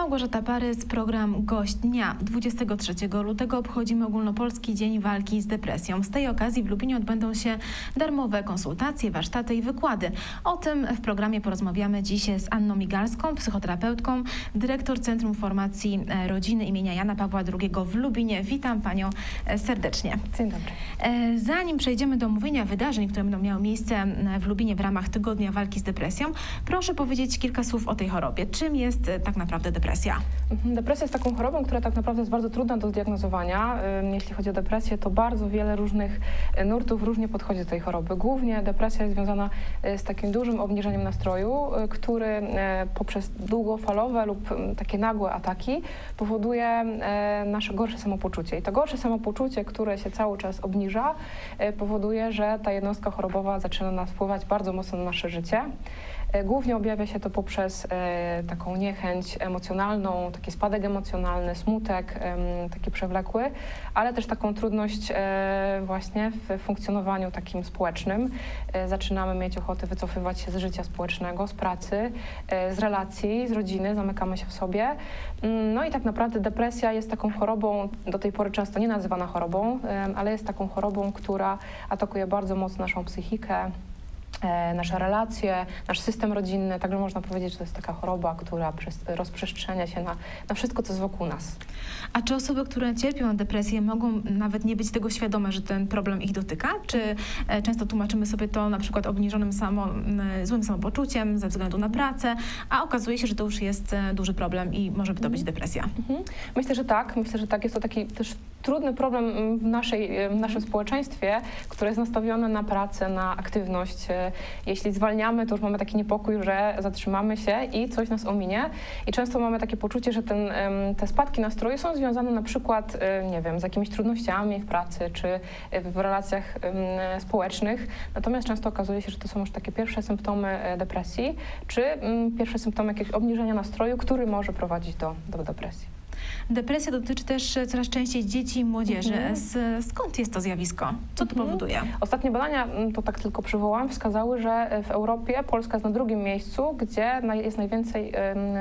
Małgorzata Parys, program Gość Dnia. 23 lutego obchodzimy ogólnopolski Dzień Walki z Depresją. Z tej okazji w Lublinie odbędą się darmowe konsultacje, warsztaty i wykłady. O tym w programie porozmawiamy dziś z Anną Migalską, psychoterapeutką, dyrektor Centrum Formacji e, Rodziny imienia Jana Pawła II w Lubinie. Witam Panią e, serdecznie. Dzień dobry. E, Zanim przejdziemy do omówienia wydarzeń, które będą miały miejsce w Lubinie w ramach Tygodnia Walki z Depresją, proszę powiedzieć kilka słów o tej chorobie. Czym jest tak naprawdę depresja? Mhm, Depresja jest taką chorobą, która tak naprawdę jest bardzo trudna do zdiagnozowania. Jeśli chodzi o depresję, to bardzo wiele różnych y, nurtów różnie podchodzi do tej choroby. Głównie depresja jest związana y, z takim dużym obniżeniem nastroju, y, który poprzez długofalowe lub takie nagłe ataki powoduje nasze gorsze samopoczucie. I to gorsze samopoczucie, które się cały czas obniża, powoduje, że ta jednostka chorobowa zaczyna nas wpływać bardzo mocno na nasze życie. E, Głównie objawia się to poprzez e, taką niechęć emocjonalną, taki spadek emocjonalny, smutek taki przewlekły, ale też taką trudność e, właśnie w funkcjonowaniu takim społecznym. Zaczynamy mieć ochotę wycofywać się z życia społecznego, z pracy, z relacji, z rodziny, zamykamy się w sobie. Mm, No i tak naprawdę depresja jest taką chorobą, do tej pory często nie nazywana chorobą, ale jest taką chorobą, która atakuje bardzo mocno naszą psychikę, nasze relacje, nasz system rodzinny. Także można powiedzieć, że to jest taka choroba, która rozprzestrzenia się na, na wszystko, co jest wokół nas. A czy osoby, które cierpią na depresję, mogą nawet nie być tego świadome, że ten problem ich dotyka? Czy e, często tłumaczymy sobie to na przykład obniżonym samo, złym samopoczuciem ze względu na pracę, a okazuje się, że to już jest e, duży problem i może to być depresja? Mhm. Myślę, że tak. Myślę, że tak. Jest to taki też trudny problem w, naszej, w naszym społeczeństwie, które jest nastawione na pracę, na aktywność. Jeśli zwalniamy, to już mamy taki niepokój, że zatrzymamy się i coś nas ominie. I często mamy takie poczucie, że ten, te spadki nastroju są związane na przykład, e, nie wiem, z jakimiś trudnościami w pracy czy w relacjach społecznych. Natomiast często okazuje się, że to są już takie pierwsze symptomy e, depresji, czy mm, pierwsze symptomy jakiegoś obniżenia nastroju, który może prowadzić do, do depresji. Depresja dotyczy też e, coraz częściej dzieci i młodzieży. Mhm. S- skąd jest to zjawisko? Co to Mhm. powoduje? Ostatnie badania, mm, to tak tylko przywołam, wskazały, że w Europie Polska jest na drugim miejscu, gdzie jest najwięcej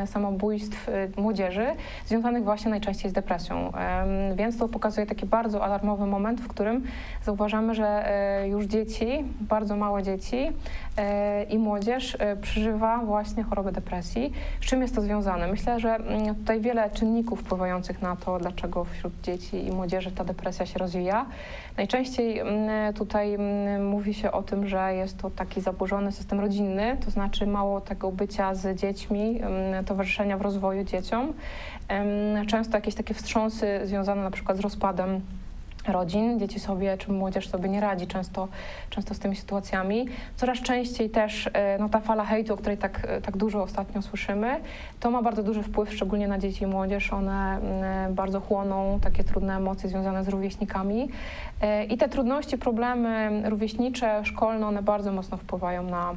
samobójstw y, młodzieży, związanych właśnie najczęściej z depresją. Więc to pokazuje taki bardzo alarmowy moment, w którym zauważamy, że e, już dzieci, bardzo małe dzieci e, i młodzież e, przeżywa właśnie chorobę depresji. Z czym jest to związane? Myślę, że mm, tutaj wiele czynników wpływających na to, dlaczego wśród dzieci i młodzieży ta depresja się rozwija. Najczęściej mm, tutaj mm, mówi się o tym, że jest to taki zaburzony system rodzinny, to znaczy mało tego bycia z dziećmi, mm, towarzyszenia w rozwoju dzieciom. Często jakieś takie wstrząsy związane na przykład z rozpadem rodzin, dzieci sobie czy młodzież sobie nie radzi często, często z tymi sytuacjami. Coraz częściej też e, no, ta fala hejtu, o której tak, e, tak dużo ostatnio słyszymy, to ma bardzo duży wpływ, szczególnie na dzieci i młodzież. One mm, bardzo chłoną takie trudne emocje związane z rówieśnikami. E, I te trudności, problemy rówieśnicze, szkolne, one bardzo mocno wpływają na,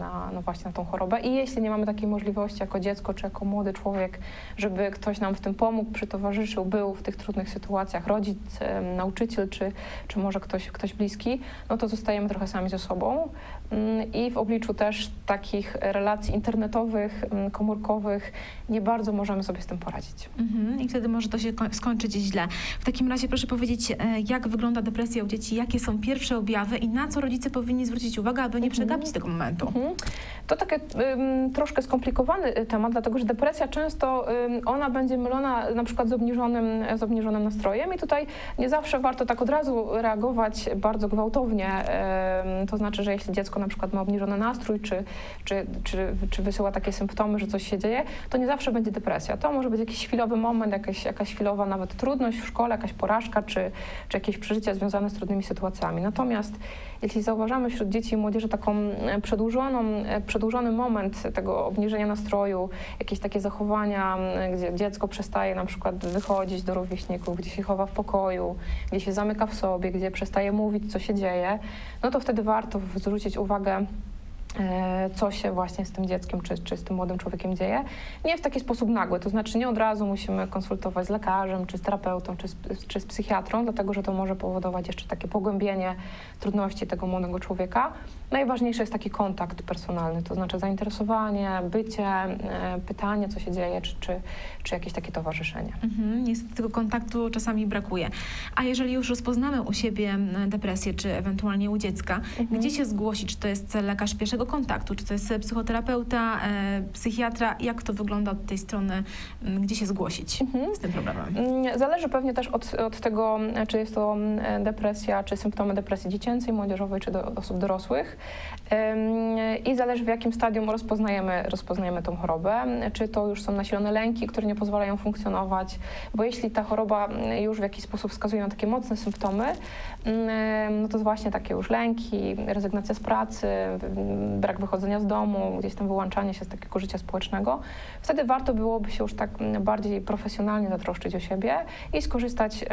na, no właśnie na tą chorobę. I jeśli nie mamy takiej możliwości jako dziecko czy jako młody człowiek, żeby ktoś nam w tym pomógł, przytowarzyszył, był w tych trudnych sytuacjach, rodzic, nauczyciel czy, czy może ktoś, ktoś bliski, no to zostajemy trochę sami ze sobą. Mm, I w obliczu też takich relacji internetowych, mm, komórkowych nie bardzo możemy sobie z tym poradzić. Mhm. I wtedy może to się ko- skończyć źle. W takim razie proszę powiedzieć, e, jak wygląda depresja u dzieci, jakie są pierwsze objawy i na co rodzice powinni zwrócić uwagę, aby nie przegapić tego momentu? Mhm. To taki troszkę skomplikowany y, temat, dlatego że depresja często ym, ona będzie mylona na przykład z obniżonym, z obniżonym nastrojem i tutaj nie zawsze warto tak od razu reagować bardzo gwałtownie. To znaczy, że jeśli dziecko na przykład ma obniżony nastrój, czy, czy, czy, czy wysyła takie symptomy, że coś się dzieje, to nie zawsze będzie depresja. To może być jakiś chwilowy moment, jakaś, jakaś chwilowa nawet trudność w szkole, jakaś porażka, czy, czy jakieś przeżycia związane z trudnymi sytuacjami. Natomiast jeśli zauważamy wśród dzieci i młodzieży taką e, przedłużoną, e, przedłużony moment tego obniżenia nastroju, jakieś takie zachowania, gdzie dziecko przestaje na przykład wychodzić do rówieśników, gdzie się chowa w pokoju, gdzie się zamyka w sobie, gdzie przestaje mówić, co się dzieje, no to wtedy warto zwrócić uwagę e, co się właśnie z tym dzieckiem czy, czy z tym młodym człowiekiem dzieje. Nie w taki sposób nagły, to znaczy nie od razu musimy konsultować z lekarzem, czy z terapeutą, czy z, czy z psychiatrą, dlatego że to może powodować jeszcze takie pogłębienie trudności tego młodego człowieka. Najważniejszy jest taki kontakt personalny, to znaczy zainteresowanie, bycie, e, pytanie, co się dzieje, czy, czy, czy jakieś takie towarzyszenie. Mhm, niestety tego kontaktu czasami brakuje. A jeżeli już rozpoznamy u siebie m, depresję, czy ewentualnie u dziecka, Mhm. gdzie się zgłosić? Czy to jest lekarz pierwszego kontaktu, czy to jest psychoterapeuta, e, psychiatra? Jak to wygląda od tej strony? m, Gdzie się zgłosić Mhm. z tym problemem? Mm, Zależy pewnie też od, od tego, czy jest to mm, depresja, czy symptomy depresji dziecięcej, młodzieżowej, czy do osób dorosłych. I zależy w jakim stadium rozpoznajemy, rozpoznajemy tą chorobę. Czy to już są nasilone lęki, które nie pozwalają funkcjonować, bo jeśli ta choroba już w jakiś sposób wskazuje na takie mocne symptomy, ym, no to właśnie takie już lęki, rezygnacja z pracy, brak wychodzenia z domu, gdzieś tam wyłączanie się z takiego życia społecznego, wtedy warto byłoby się już tak bardziej profesjonalnie zatroszczyć o siebie i skorzystać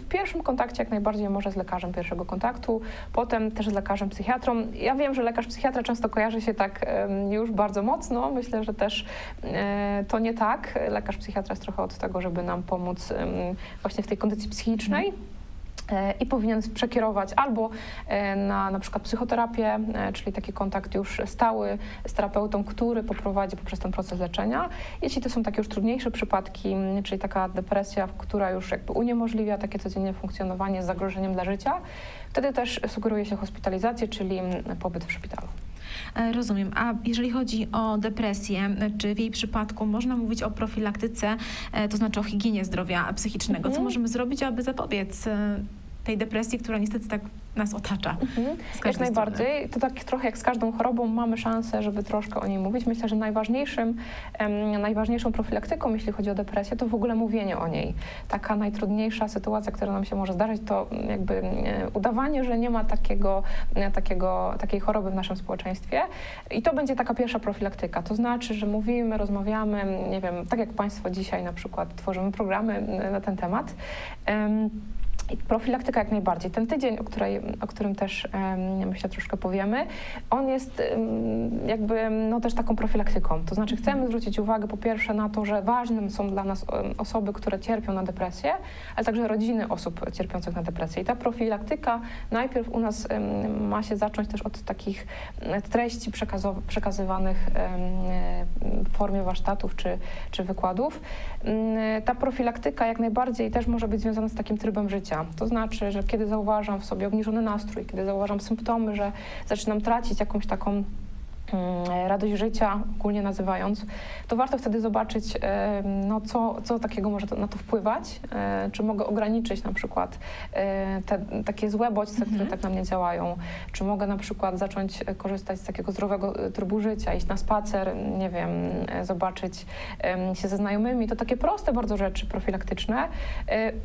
w pierwszym kontakcie jak najbardziej może z lekarzem pierwszego kontaktu, potem też z lekarzem psychiatrą. Ja wiem, że lekarz psychiatra często kojarzy się tak już bardzo mocno. Myślę, że też e, to nie tak. Lekarz psychiatra jest trochę od tego, żeby nam pomóc właśnie w tej kondycji psychicznej. E, I powinien przekierować albo e, na na przykład psychoterapię, e, czyli taki kontakt już stały z terapeutą, który poprowadzi poprzez ten proces leczenia. Jeśli to są takie już trudniejsze przypadki, czyli taka depresja, która już jakby uniemożliwia takie codzienne funkcjonowanie z zagrożeniem dla życia, wtedy też sugeruje się hospitalizację, czyli pobyt w szpitalu. E, Rozumiem. A jeżeli chodzi o depresję, e, czy w jej przypadku można mówić o profilaktyce, e, to znaczy o higienie zdrowia psychicznego? Co Mhm. możemy zrobić, aby zapobiec tej depresji, która niestety tak nas otacza? Mhm. Jak najbardziej. To tak trochę jak z każdą chorobą mamy szansę, żeby troszkę o niej mówić. Myślę, że najważniejszym, em, najważniejszą profilaktyką, jeśli chodzi o depresję, to w ogóle mówienie o niej. Taka najtrudniejsza sytuacja, która nam się może zdarzyć, to jakby udawanie, że nie ma takiego, e, takiego, takiej choroby w naszym społeczeństwie. I to będzie taka pierwsza profilaktyka. To znaczy, że mówimy, rozmawiamy, nie wiem, tak jak Państwo dzisiaj na przykład tworzymy programy e, na ten temat. Em, i Profilaktyka jak najbardziej. Ten tydzień, o, której, o którym też em, myślę troszkę powiemy, on jest em, jakby no, też taką profilaktyką. To znaczy chcemy zwrócić uwagę po pierwsze na to, że ważnym są dla nas osoby, które cierpią na depresję, ale także rodziny osób cierpiących na depresję. I ta profilaktyka najpierw u nas em, ma się zacząć też od takich em, treści przekazywanych e, w formie warsztatów czy, czy wykładów. Mm, Ta profilaktyka jak najbardziej też może być związana z takim trybem życia. To znaczy, że kiedy zauważam w sobie obniżony nastrój, kiedy zauważam symptomy, że zaczynam tracić jakąś taką radość życia, ogólnie nazywając, to warto wtedy zobaczyć, no, co, co takiego może to, na to wpływać, e, czy mogę ograniczyć na przykład e, te takie złe bodźce, które tak na mnie działają, czy mogę na przykład zacząć e, korzystać z takiego zdrowego trybu życia, iść na spacer, nie wiem, zobaczyć się ze znajomymi. To takie proste bardzo rzeczy profilaktyczne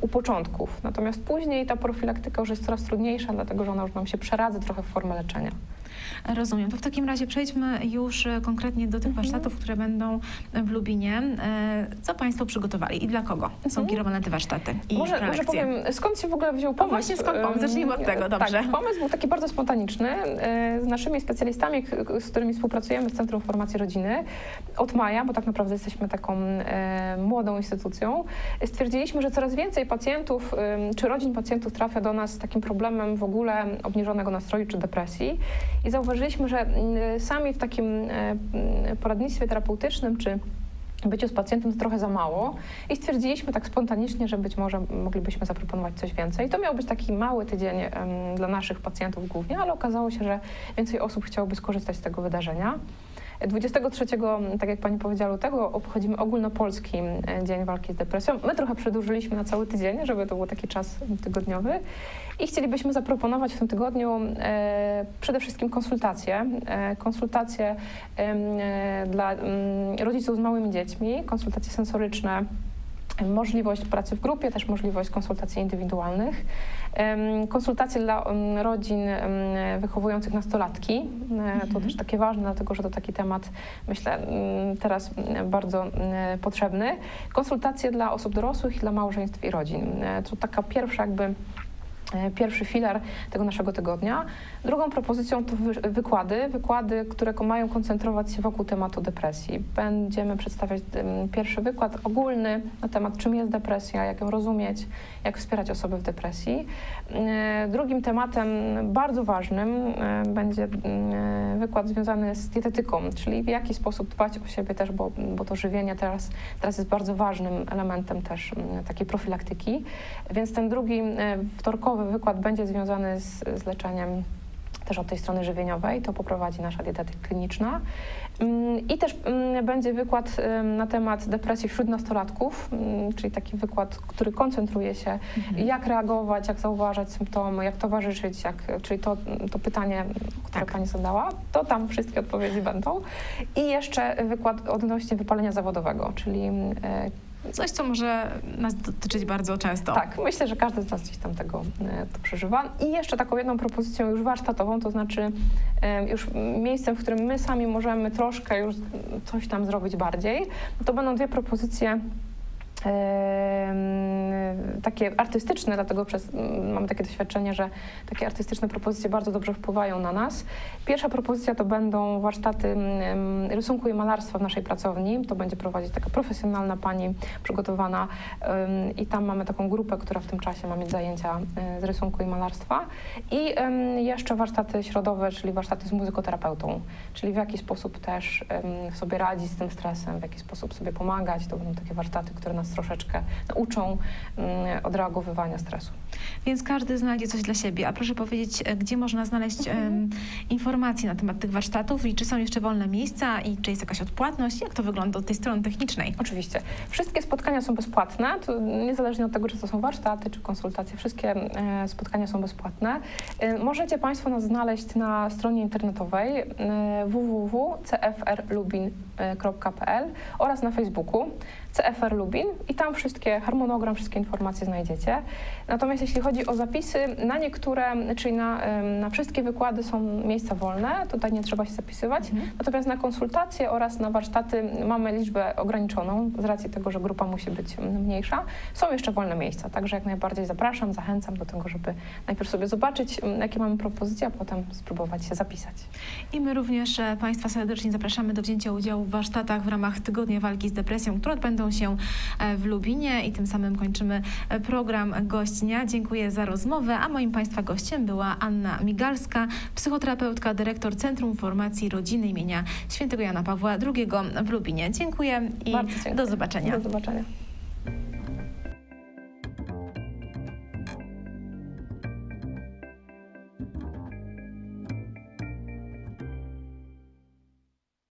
u początków. Natomiast później ta profilaktyka już jest coraz trudniejsza, dlatego że ona już nam się przeradza trochę w formę leczenia. Rozumiem. To w takim razie przejdźmy już e, konkretnie do tych Mhm. warsztatów, które będą w Lubinie. E, Co Państwo przygotowali i dla kogo są Mhm. kierowane te warsztaty i Może, może powiem, skąd się w ogóle wziął pomysł? właśnie, skąd pomysł? Zacznijmy od tego, dobrze. Tak, pomysł był taki bardzo spontaniczny. E, Z naszymi specjalistami, z którymi współpracujemy w Centrum Formacji Rodziny od maja, bo tak naprawdę jesteśmy taką e, młodą instytucją, stwierdziliśmy, że coraz więcej pacjentów czy rodzin pacjentów trafia do nas z takim problemem w ogóle obniżonego nastroju czy depresji i zauważyliśmy, że mm, sami w takim e, mm, poradnictwie terapeutycznym czy byciu z pacjentem to trochę za mało i stwierdziliśmy tak spontanicznie, że być może moglibyśmy zaproponować coś więcej. I to miał być taki mały tydzień dla naszych pacjentów głównie, ale okazało się, że więcej osób chciałoby skorzystać z tego wydarzenia. 23, tak jak Pani powiedziała, lutego obchodzimy ogólnopolski e, Dzień Walki z Depresją. My trochę przedłużyliśmy na cały tydzień, żeby to był taki czas tygodniowy i chcielibyśmy zaproponować w tym tygodniu e, przede wszystkim konsultacje. E, konsultacje dla rodziców z małymi dziećmi, konsultacje sensoryczne, możliwość pracy w grupie, też możliwość konsultacji indywidualnych, konsultacje dla rodzin wychowujących nastolatki. E, To Mhm. też takie ważne, dlatego że to taki temat, myślę, teraz bardzo potrzebny. Konsultacje dla osób dorosłych i dla małżeństw i rodzin. E, To taka pierwsza jakby pierwszy filar tego naszego tygodnia. Drugą propozycją to wy- wykłady, wykłady, które mają koncentrować się wokół tematu depresji. Będziemy przedstawiać pierwszy wykład ogólny na temat, czym jest depresja, jak ją rozumieć, jak wspierać osoby w depresji. E, Drugim tematem bardzo ważnym e, będzie wykład związany z dietetyką, czyli w jaki sposób dbać o siebie też, bo, bo to żywienie teraz, teraz jest bardzo ważnym elementem też takiej profilaktyki. Więc ten drugi e, wtorkowy wykład będzie związany z, z leczeniem też od tej strony żywieniowej, to poprowadzi nasza dietetyk kliniczna. Mm, I też mm, będzie wykład na temat depresji wśród nastolatków, mm, czyli taki wykład, który koncentruje się, jak reagować, jak zauważać symptomy, jak towarzyszyć, jak, czyli to, to pytanie, które Tak. Pani zadała, to tam wszystkie odpowiedzi będą. I jeszcze wykład odnośnie wypalenia zawodowego, czyli e, Coś, co może nas dotyczyć bardzo często. tak, myślę, że każdy z nas gdzieś tam tego e, to przeżywa. I jeszcze taką jedną propozycją już warsztatową, to znaczy już miejscem, w którym my sami możemy troszkę już coś tam zrobić bardziej, to będą dwie propozycje takie artystyczne, dlatego przez, m, mamy takie doświadczenie, że takie artystyczne propozycje bardzo dobrze wpływają na nas. Pierwsza propozycja to będą warsztaty em, rysunku i malarstwa w naszej pracowni. To będzie prowadzić taka profesjonalna pani przygotowana i tam mamy taką grupę, która w tym czasie ma mieć zajęcia e, z rysunku i malarstwa. I jeszcze warsztaty środowe, czyli warsztaty z muzykoterapeutą, czyli w jaki sposób też sobie radzić z tym stresem, w jaki sposób sobie pomagać. To będą takie warsztaty, które nas troszeczkę nauczą mm, odreagowywania stresu. Więc każdy znajdzie coś dla siebie. A proszę powiedzieć, e, gdzie można znaleźć em, informacje na temat tych warsztatów i czy są jeszcze wolne miejsca i czy jest jakaś odpłatność? Jak to wygląda od tej strony technicznej? Oczywiście. Wszystkie spotkania są bezpłatne, niezależnie od tego, czy to są warsztaty, czy konsultacje, wszystkie e, spotkania są bezpłatne. E, możecie Państwo nas znaleźć na stronie internetowej www.cfrlubin.pl oraz na Facebooku CFR Lubin i tam wszystkie, harmonogram, wszystkie informacje znajdziecie. Natomiast jeśli chodzi o zapisy, na niektóre, czyli na, na wszystkie wykłady są miejsca wolne, tutaj nie trzeba się zapisywać. Natomiast na konsultacje oraz na warsztaty mamy liczbę ograniczoną z racji tego, że grupa musi być mniejsza. Są jeszcze wolne miejsca, także jak najbardziej zapraszam, zachęcam do tego, żeby najpierw sobie zobaczyć, jakie mamy propozycje, a potem spróbować się zapisać. I my również e, Państwa serdecznie zapraszamy do wzięcia udziału w warsztatach w ramach Tygodnia Walki z Depresją, które odbędą się e, w Lubinie i tym samym kończymy e, program Gość Dnia. Dziękuję za rozmowę, a moim Państwa gościem była Anna Migalska, psychoterapeutka, dyrektor Centrum Formacji Rodziny imienia Świętego Jana Pawła II w Lubinie. Dziękuję i dziękuję. do zobaczenia. Do zobaczenia.